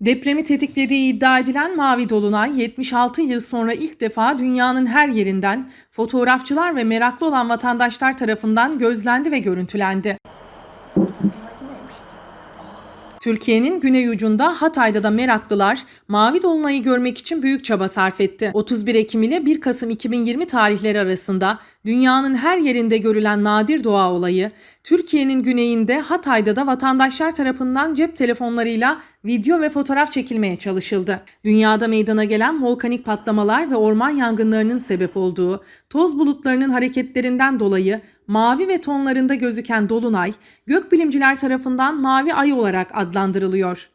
Depremi tetiklediği iddia edilen Mavi Dolunay 76 yıl sonra ilk defa dünyanın her yerinden fotoğrafçılar ve meraklı olan vatandaşlar tarafından gözlendi ve görüntülendi. Türkiye'nin güney ucunda Hatay'da da meraklılar Mavi Dolunay'ı görmek için büyük çaba sarf etti. 31 Ekim ile 1 Kasım 2020 tarihleri arasında dünyanın her yerinde görülen nadir doğa olayı, Türkiye'nin güneyinde Hatay'da da vatandaşlar tarafından cep telefonlarıyla video ve fotoğraf çekilmeye çalışıldı. Dünyada meydana gelen volkanik patlamalar ve orman yangınlarının sebep olduğu toz bulutlarının hareketlerinden dolayı mavi ve tonlarında gözüken dolunay gökbilimciler tarafından mavi ay olarak adlandırılıyor.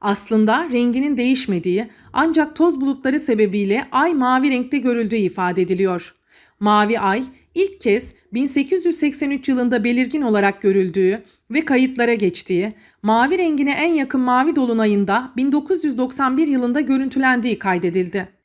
Aslında renginin değişmediği ancak toz bulutları sebebiyle ay mavi renkte görüldüğü ifade ediliyor. Mavi ay ilk kez 1883 yılında belirgin olarak görüldüğü ve kayıtlara geçtiği, mavi rengine en yakın mavi dolunayında 1991 yılında görüntülendiği kaydedildi.